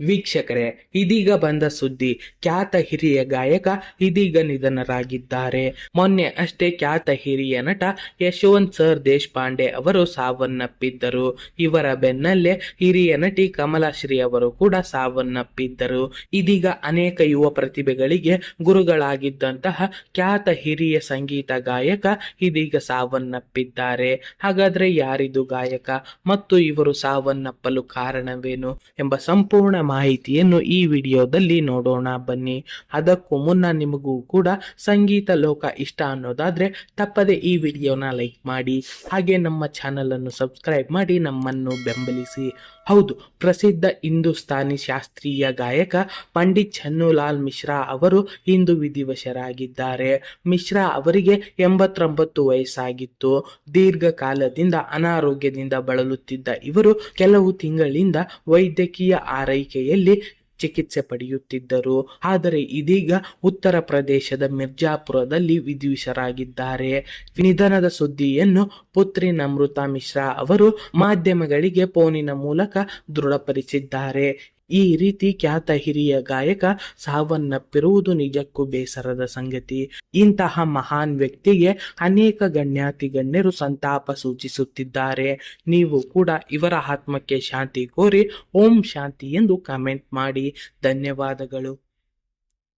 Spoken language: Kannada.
ವೀಕ್ಷಕರೇ, ಇದೀಗ ಬಂದ ಸುದ್ದಿ, ಖ್ಯಾತ ಹಿರಿಯ ಗಾಯಕ ಇದೀಗ ನಿಧನರಾಗಿದ್ದಾರೆ. ಮೊನ್ನೆ ಅಷ್ಟೇ ಖ್ಯಾತ ಹಿರಿಯ ನಟ ಯಶವಂತ್ ಸರ್ ದೇಶಪಾಂಡೆ ಅವರು ಸಾವನ್ನಪ್ಪಿದ್ದರು. ಇವರ ಬೆನ್ನಲ್ಲೇ ಹಿರಿಯ ನಟಿ ಕಮಲಾಶ್ರೀ ಅವರು ಕೂಡ ಸಾವನ್ನಪ್ಪಿದ್ದರು. ಇದೀಗ ಅನೇಕ ಯುವ ಪ್ರತಿಭೆಗಳಿಗೆ ಗುರುಗಳಾಗಿದ್ದಂತಹ ಖ್ಯಾತ ಹಿರಿಯ ಸಂಗೀತ ಗಾಯಕ ಇದೀಗ ಸಾವನ್ನಪ್ಪಿದ್ದಾರೆ. ಹಾಗಾದ್ರೆ ಯಾರಿದು ಗಾಯಕ? ಮತ್ತು ಇವರು ಸಾವನ್ನಪ್ಪಲು ಕಾರಣವೇನು? ಎಂಬ ಸಂಪೂರ್ಣ ಮಾಹಿತಿಯನ್ನು ಈ ವಿಡಿಯೋದಲ್ಲಿ ನೋಡೋಣ. ಬನ್ನಿ. ಅದಕ್ಕೂ ಮುನ್ನ ನಿಮಗೂ ಕೂಡ ಸಂಗೀತ ಲೋಕ ಇಷ್ಟ ಅನ್ನೋದಾದ್ರೆ ತಪ್ಪದೆ ಈ ವಿಡಿಯೋನ ಲೈಕ್ ಮಾಡಿ. ಹಾಗೆ ನಮ್ಮ ಚಾನಲ್ ಅನ್ನು ಸಬ್ಸ್ಕ್ರೈಬ್ ಮಾಡಿ ನಮ್ಮನ್ನು ಬೆಂಬಲಿಸಿ. ಹೌದು, ಪ್ರಸಿದ್ಧ ಹಿಂದೂಸ್ತಾನಿ ಶಾಸ್ತ್ರೀಯ ಗಾಯಕ ಪಂಡಿತ್ ಚನ್ನುಲಾಲ್ ಮಿಶ್ರಾ ಅವರು ಇಂದು ವಿಧಿವಶರಾಗಿದ್ದಾರೆ. ಮಿಶ್ರಾ ಅವರಿಗೆ ಎಂಬತ್ತೊಂಬತ್ತು ವಯಸ್ಸಾಗಿತ್ತು. ದೀರ್ಘಕಾಲದಿಂದ ಅನಾರೋಗ್ಯದಿಂದ ಬಳಲುತ್ತಿದ್ದ ಇವರು ಕೆಲವು ತಿಂಗಳಿಂದ ವೈದ್ಯಕೀಯ ಆರೈಕೆಯಲ್ಲಿ ಚಿಕಿತ್ಸೆ ಪಡೆಯುತ್ತಿದ್ದರು. ಆದರೆ ಇದೀಗ ಉತ್ತರ ಪ್ರದೇಶದ ಮಿರ್ಜಾಪುರದಲ್ಲಿ ವಿಧಿವಿಷರಾಗಿದ್ದಾರೆ. ನಿಧನದ ಸುದ್ದಿಯನ್ನು ಪುತ್ರಿ ನಮೃತಾ ಮಿಶ್ರಾ ಅವರು ಮಾಧ್ಯಮಗಳಿಗೆ ಫೋನಿನ ಮೂಲಕ ದೃಢಪಡಿಸಿದ್ದಾರೆ. ಈ ರೀತಿ ಖ್ಯಾತ ಹಿರಿಯ ಗಾಯಕ ಸಾವನ್ನಪ್ಪಿರುವುದು ನಿಜಕ್ಕೂ ಬೇಸರದ ಸಂಗತಿ. ಇಂತಹ ಮಹಾನ್ ವ್ಯಕ್ತಿಗೆ ಅನೇಕ ಗಣ್ಯಾತಿ ಗಣ್ಯರು ಸಂತಾಪ ಸೂಚಿಸುತ್ತಿದ್ದಾರೆ. ನೀವು ಕೂಡ ಇವರ ಆತ್ಮಕ್ಕೆ ಶಾಂತಿ ಕೋರಿ ಓಂ ಶಾಂತಿ ಎಂದು ಕಮೆಂಟ್ ಮಾಡಿ. ಧನ್ಯವಾದಗಳು.